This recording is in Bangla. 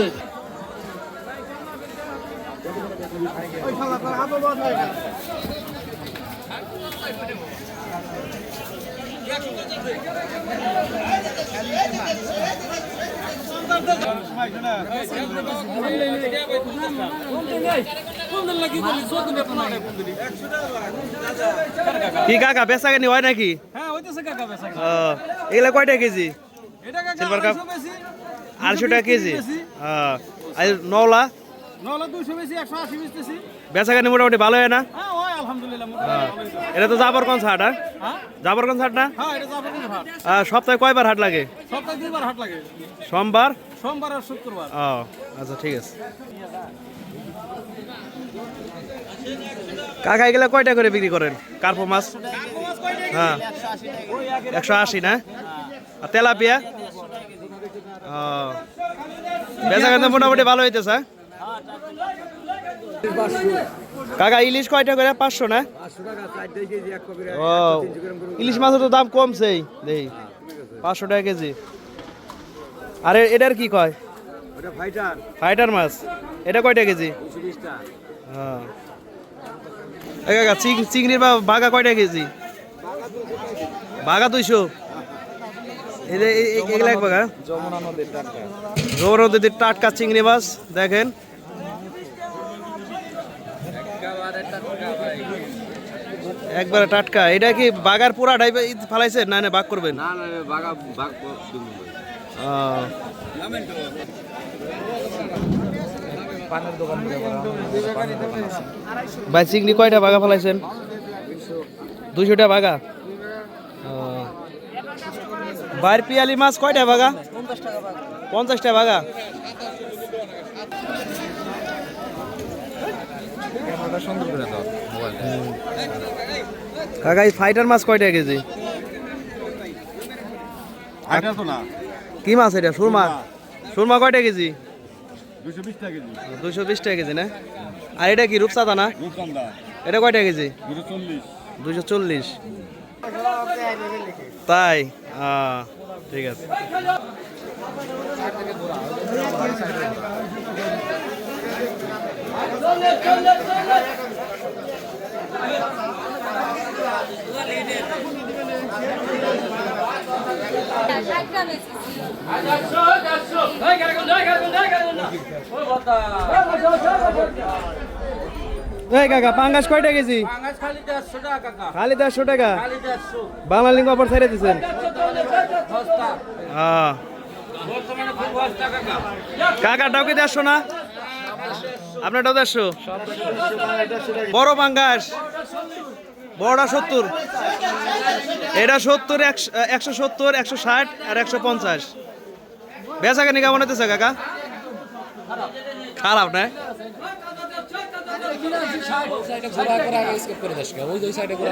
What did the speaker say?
আছে। কি কাকা বেচা কেনি হয় নাকি? হ্যাঁ এগুলা কয়টা কেজি? এটা কাকা Silver cup? আড়াইশো টাকা কেজি আর নলা দুইশো বেশি একশো আশি বেচতেছি বেচা কেনি মোটামুটি ভালো হয় না? হ্যাঁ চলে। এটা তো হাট হ্যাঁ? হ্যাঁ? হাট না? হ্যাঁ সপ্তাহে কয়বার হাট লাগে? সোমবার? সোমবার আর শুক্রবার। ও আচ্ছা ঠিক আছে। কাকা এগুলা কয়টা করে বিক্রি করেন? কার্পো মাছ? হ্যাঁ। একশো আশি না? আর তেলাপিয়া? বেচা কেনা মোটামুটি ভালো হইতেছে হ্যাঁ? কাকা, ইলিশ কয়টা করে? পাঁচশো না? ও, ইলিশ মাছের তো দাম কমছেই দেখি পাঁচশো টাকা কেজি। আর এটার কি কয়? ফাইটার মাছ। এটা কয়টা কেজি? হ্যাঁ। কাকা চিংড়ির বা বাঘা কয়টা কেজি? বাঘা দুইশো। যমুনা নদীর টাটকা। চিংড়ি মাছ দেখেন। একবারে টাটকা। এটা কি বাগার পুরা ডাইবে ফালাইছে না না বাগ করবেন? না না বাগা বাগ ভাই চিংড়ি কয়টা বাগা ফেলাইছেন? দুইশোটা বাগা? ও। বাইর পিয়ালি মাছ কয়টা ভাগা? পঞ্চাশটা ভাগা। কাকা এই ফাইটার মাছ কয়টা কেজি? কি মাছ এটা? সুরমা? সুরমা। কয়টা কেজি? দুশো বিশ টাকা কেজি না? আর এটা কি রূপসাদা না? এটা কয়টা কেজি? দুশো দুইশো চল্লিশ। তাই ঠিক আছে এই কাকা পাঙ্গাস কয়টা কেজি? খালি দেড়শো টাকা বাংলা লিঙ্গ অফার ছেড়ে দিচ্ছেন হ্যাঁ। কাকাটাও কি দেড়শো না? আপনারটাও দেড়শো? বড় পাঙ্গাস। বড়টা সত্তর। এটা সত্তর একশো একশো সত্তর একশো ষাট আর একশো পঞ্চাশ। বেচা কেন কেমন হতেছে কাকা? খারাপ না? সাইডে ঘোরা করে আগে স্কেপ করে দেশ ওই দুই সাইডে ঘোরা।